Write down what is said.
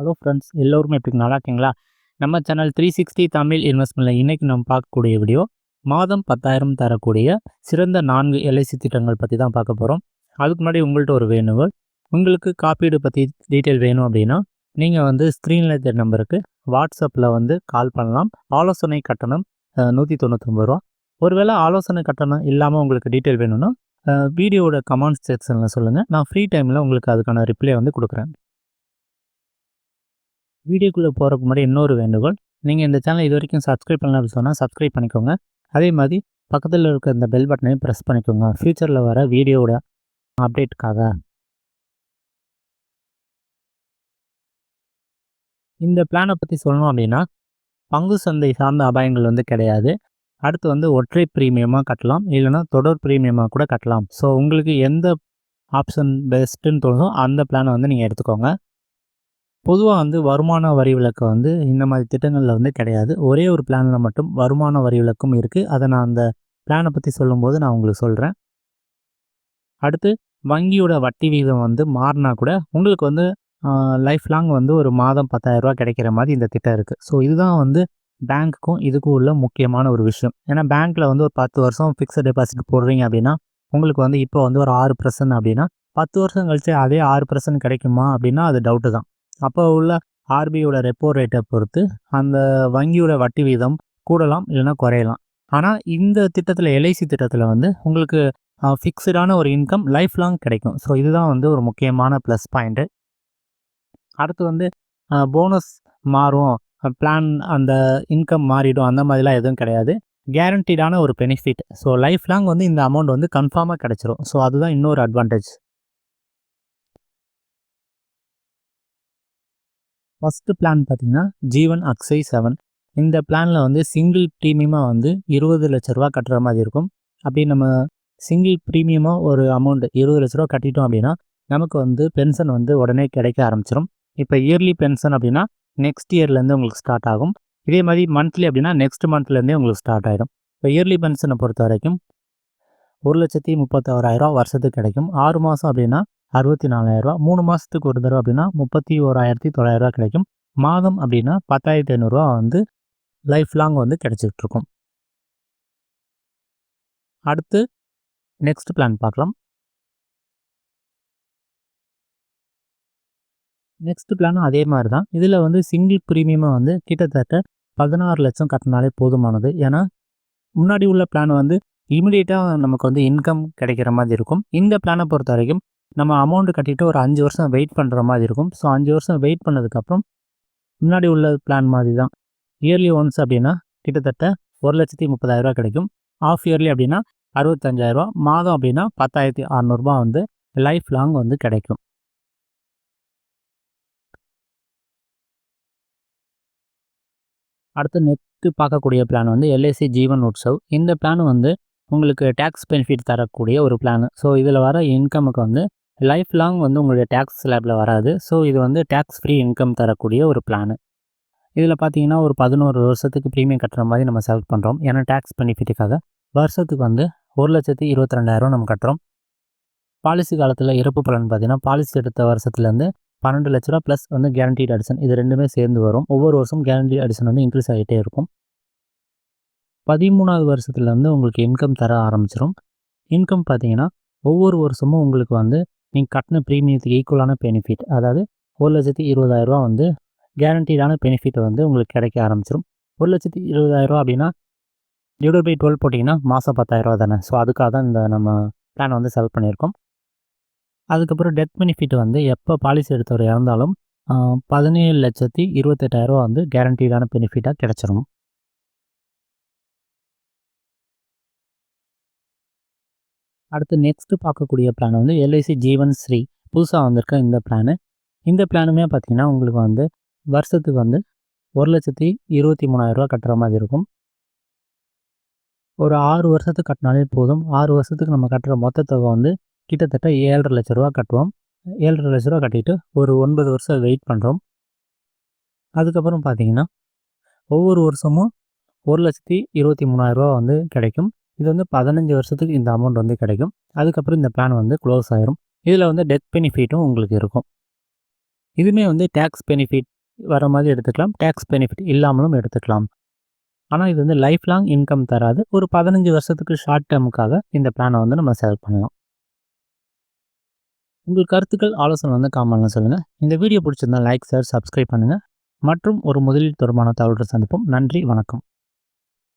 Hello friends எல்லோருமே எப்படி நல்லா இருக்கீங்களா? நம்ம சேனல் த்ரீ சிக்ஸ்டி தமிழ் இன்வெஸ்ட்மெண்ட்டில் இன்றைக்கி நம்ம பார்க்கக்கூடிய வீடியோ மாதம் பத்தாயிரம் தரக்கூடிய சிறந்த நான்கு எல்ஐசி திட்டங்கள் பற்றி தான் பார்க்க போகிறோம் அதுக்கு முன்னாடி உங்கள்கிட்ட ஒரு வேணுங்கள் உங்களுக்கு காப்பீடு பற்றி டீட்டெயில் வேணும் அப்படின்னா நீங்கள் வந்து ஸ்க்ரீனில் இருக்கிற நம்பருக்கு வாட்ஸ்அப்பில் வந்து கால் பண்ணலாம். ஆலோசனை கட்டணம் நூற்றி தொண்ணூற்றொம்பது ரூபா. ஒருவேளை ஆலோசனை கட்டணம் இல்லாமல் உங்களுக்கு டீட்டெயில் வேணும்னா வீடியோவோட கமெண்ட் செக்ஷனில் சொல்லுங்கள் நான் ஃப்ரீ டைமில் உங்களுக்கு அதுக்கான ரிப்ளை வந்து கொடுக்குறேன். வீடியோக்குள்ளே போகிறக்கு முன்னாடி இன்னொரு வேண்டுகோள். நீங்கள் இந்த சேனல் இது வரைக்கும் சப்ஸ்கிரைப் பண்ணலாம் அப்படின்னு சொன்னால் சப்ஸ்கிரைப் பண்ணிக்கோங்க. அதே மாதிரி பக்கத்தில் இருக்க இந்த பெல் பட்டனையும் ப்ரெஸ் பண்ணிக்கோங்க. ஃப்யூச்சரில் வர வீடியோவோட அப்டேட்டுக்காக இந்த பிளானை பற்றி சொல்லணும் அப்படின்னா பங்கு சந்தை சார்ந்த அபாயங்கள் வந்து கிடையாது. அடுத்து வந்து ஒற்றை ப்ரீமியமாக கட்டலாம். இல்லைனா தொடர் ப்ரீமியமாக கூட கட்டலாம். ஸோ உங்களுக்கு எந்த ஆப்ஷன் பெஸ்ட்டுன்னு தோணுதோ அந்த பிளானை வந்து நீங்கள் எடுத்துக்கோங்க. பொதுவாக வந்து வருமான வரி விலக்கு வந்து இந்த மாதிரி திட்டங்களில் வந்து கிடையாது. ஒரே ஒரு பிளானில் மட்டும் வருமான வரி விலக்கும் இருக்குது அதை நான் அந்த பிளானை பற்றி சொல்லும்போது நான் உங்களுக்கு சொல்கிறேன் அடுத்து வங்கியோட வட்டி விகிதம் வந்து மாறினா கூட உங்களுக்கு வந்து லைஃப் லாங் வந்து ஒரு மாதம் பத்தாயிரரூபா கிடைக்கிற மாதிரி இந்த திட்டம் இருக்குது ஸோ இதுதான் வந்து பேங்க்குக்கும் இதுக்கும் உள்ள முக்கியமான ஒரு விஷயம். ஏன்னா பேங்க்கில் வந்து ஒரு பத்து வருஷம் ஃபிக்ஸட் டெபாசிட் போடுறீங்க அப்படின்னா உங்களுக்கு வந்து இப்போ வந்து ஒரு ஆறு பர்சன்ட் அப்படின்னா பத்து வருஷம் கழிச்சு அதே ஆறு பர்சன்ட் கிடைக்குமா அப்படின்னா அது டவுட்டு தான். அப்போ உள்ள ஆர்பிஐயோட ரெப்போ ரேட்டை பொறுத்து அந்த வங்கியோட வட்டி வீதம் கூடலாம் இல்லைன்னா குறையலாம். ஆனால் இந்த திட்டத்தில் எல்ஐசி திட்டத்தில் வந்து உங்களுக்கு ஃபிக்ஸ்டான ஒரு இன்கம் லைஃப் லாங் கிடைக்கும். ஸோ இதுதான் வந்து ஒரு முக்கியமான ப்ளஸ் பாயிண்ட்டு அடுத்து வந்து போனஸ் மாறும். பிளான் அந்த இன்கம் மாறிடும். அந்த மாதிரிலாம் எதுவும் கிடையாது. கேரண்டீடான ஒரு பெனிஃபிட் ஸோ லைஃப் லாங் வந்து இந்த அமௌண்ட் வந்து கன்ஃபார்மாக கிடச்சிரும். ஸோ அதுதான் இன்னொரு அட்வான்டேஜ் ஃபஸ்ட்டு பிளான் பார்த்தீங்கன்னா ஜீவன் அக்ஸை செவன் இந்த பிளானில் வந்து சிங்கிள் ப்ரீமியமாக வந்து இருபது லட்ச ரூபா கட்டுற மாதிரி இருக்கும். அப்படி நம்ம சிங்கிள் ப்ரீமியமாக ஒரு அமௌண்ட் இருபது லட்ச ரூபா கட்டிட்டோம் அப்படின்னா நமக்கு வந்து பென்ஷன் வந்து உடனே கிடைக்க ஆரம்பிச்சிடும் இப்போ இயர்லி பென்ஷன் அப்படின்னா நெக்ஸ்ட் இயர்லேருந்து உங்களுக்கு ஸ்டார்ட் ஆகும். இதே மாதிரி மந்த்லி அப்படின்னா நெக்ஸ்ட் மந்த்லேருந்தே உங்களுக்கு ஸ்டார்ட் ஆகிடும் இப்போ இயர்லி பென்ஷனை பொறுத்த வரைக்கும் ஒரு லட்சத்தி முப்பத்தாறாயிரம் வருஷத்துக்கு கிடைக்கும். ஆறு மாதம் அப்படின்னா அறுபத்தி நாலாயிரரூவா மூணு மாதத்துக்கு ஒரு தடவை அப்படின்னா முப்பத்தி ஓராயிரத்தி தொள்ளாயிரரூவா கிடைக்கும். மாதம் அப்படின்னா பத்தாயிரத்தி ஐநூறுரூவா வந்து லைஃப் லாங் வந்து கிடைச்சிட்ருக்கும். அடுத்து நெக்ஸ்ட் பிளான் பார்க்கலாம். நெக்ஸ்ட் பிளானும் அதே மாதிரி தான். இதில் வந்து சிங்கிள் ப்ரீமியமாக வந்து கிட்டத்தட்ட பதினாறு லட்சம் கட்டினாலே போதுமானது. ஏன்னா முன்னாடி உள்ள பிளான் வந்து இமிடியேட்டாக நமக்கு வந்து இன்கம் கிடைக்கிற மாதிரி இருக்கும். இந்த பிளானை பொறுத்த வரைக்கும் நம்ம அமௌண்ட்டு கட்டிட்டு ஒரு அஞ்சு வருஷம் வெயிட் பண்ணுற மாதிரி இருக்கும். ஸோ அஞ்சு வருஷம் வெயிட் பண்ணதுக்கப்புறம் முன்னாடி உள்ள பிளான் மாதிரி தான் இயர்லி ஒன்ஸ் அப்படின்னா கிட்டத்தட்ட ஒரு லட்சத்தி முப்பதாயிரரூபா கிடைக்கும். ஆஃப் இயர்லி அப்படின்னா அறுபத்தஞ்சாயிரரூபா மாதம் அப்படின்னா பத்தாயிரத்தி அறநூறுபா வந்து லைஃப் லாங் வந்து கிடைக்கும். அடுத்து நெக்ஸ்ட்டு பார்க்கக்கூடிய பிளான் வந்து எல்ஐசி ஜீவன் உற்சவ் இந்த பிளான் வந்து உங்களுக்கு டேக்ஸ் பெனிஃபிட் தரக்கூடிய ஒரு பிளான் ஸோ இதில் வர இன்கமுக்கு வந்து லைஃப் லாங் வந்து உங்களுடைய டேக்ஸ் ஸ்லாப்பில் வராது. ஸோ இது வந்து டேக்ஸ் ஃப்ரீ இன்கம் தரக்கூடிய ஒரு பிளானு இதில் பார்த்தீங்கன்னா ஒரு பதினோரு வருஷத்துக்கு ப்ரீமியம் கட்டுற மாதிரி நம்ம செலக்ட் பண்ணுறோம் ஏன்னா டேக்ஸ் பெனிஃபிட்டுக்காக வருஷத்துக்கு வந்து ஒரு லட்சத்து இருபத்தி ரெண்டாயிரம் நம்ம கட்டுறோம். பாலிசி காலத்தில் இறப்பு பலன் பார்த்தீங்கன்னா பாலிசி எடுத்த வருஷத்துலேருந்து பன்னெண்டு லட்ச ரூபா ப்ளஸ் வந்து கேரண்டீட் அடிஷன் இது ரெண்டுமே சேர்ந்து வரும். ஒவ்வொரு வருஷம் கேரண்டி அடிஷன் வந்து இன்க்ரீஸ் ஆகிட்டே இருக்கும். பதிமூணாவது வருஷத்துலேருந்து உங்களுக்கு இன்கம் தர ஆரம்பிச்சிடும் இன்கம் பார்த்தீங்கன்னா ஒவ்வொரு வருஷமும் உங்களுக்கு வந்து நீங்கள் கட்டின ப்ரீமியத்துக்கு ஈக்குவலான பெனிஃபிட் அதாவது ஒரு லட்சத்தி இருபதாயிரரூவா வந்து கேரண்டீடான பெனிஃபிட் வந்து உங்களுக்கு கிடைக்க ஆரம்பிச்சிடும் ஒரு லட்சத்தி இருபதாயிரரூவா அப்படின்னா டிவைட் பை டுவெல் போட்டிங்கன்னா மாதம் பத்தாயிரரூவா தானே. ஸோ அதுக்காக தான் இந்த நம்ம பிளான் வந்து செலக்ட் பண்ணியிருக்கோம். அதுக்கப்புறம் டெத் பெனிஃபிட் வந்து எப்போ பாலிசி எடுத்தவர் இறந்தாலும் பதினேழு லட்சத்தி இருபத்தெட்டாயிரரூவா வந்து கேரண்டீடான பெனிஃபிட்டாக கிடச்சிரும். அடுத்து நெக்ஸ்ட்டு பார்க்கக்கூடிய பிளான் வந்து எல்ஐசி ஜீவன் ஸ்ரீ புதுசாக வந்திருக்க இந்த பிளானு இந்த பிளானுமே பார்த்திங்கன்னா உங்களுக்கு வந்து வருஷத்துக்கு வந்து ஒரு லட்சத்தி இருபத்தி மூணாயிரரூவா கட்டுற மாதிரி இருக்கும். ஒரு ஆறு வருஷத்துக்கு கட்டினாலே போதும். ஆறு வருஷத்துக்கு நம்ம கட்டுற மொத்த தொகை வந்து கிட்டத்தட்ட ஏழரை லட்ச ரூபா கட்டுவோம். ஏழரை லட்ச ரூபா கட்டிட்டு ஒரு ஒன்பது வருஷம் வெயிட் பண்ணுறோம் அதுக்கப்புறம் பார்த்தீங்கன்னா ஒவ்வொரு வருஷமும் ஒரு லட்சத்தி இருபத்தி மூணாயிரரூவா வந்து கிடைக்கும். இது வந்து பதினஞ்சு வருஷத்துக்கு இந்த அமௌண்ட் வந்து கிடைக்கும். அதுக்கப்புறம் இந்த பிளான் வந்து க்ளோஸ் ஆயிரும். இதில் வந்து டெத் பெனிஃபிட்டும் உங்களுக்கு இருக்கும். இதுவுமே வந்து டேக்ஸ் பெனிஃபிட் வர மாதிரி எடுத்துக்கலாம். டேக்ஸ் பெனிஃபிட் இல்லாமலும் எடுத்துக்கலாம். ஆனால் இது வந்து லைஃப் லாங் இன்கம் தராது. ஒரு பதினஞ்சு வருஷத்துக்கு ஷார்ட் டேர்முக்காக இந்த பிளானை வந்து நம்ம செலக்ட் பண்ணலாம். உங்கள் கருத்துக்கள் ஆலோசனை வந்து காமெண்ட்லாம் சொல்லுங்கள் இந்த வீடியோ பிடிச்சிருந்தா லைக் ஷேர் சப்ஸ்கிரைப் பண்ணுங்கள் மற்றும் ஒரு முதலீடு தொடர்பான தகவல்கள் சந்திப்போம். நன்றி வணக்கம்.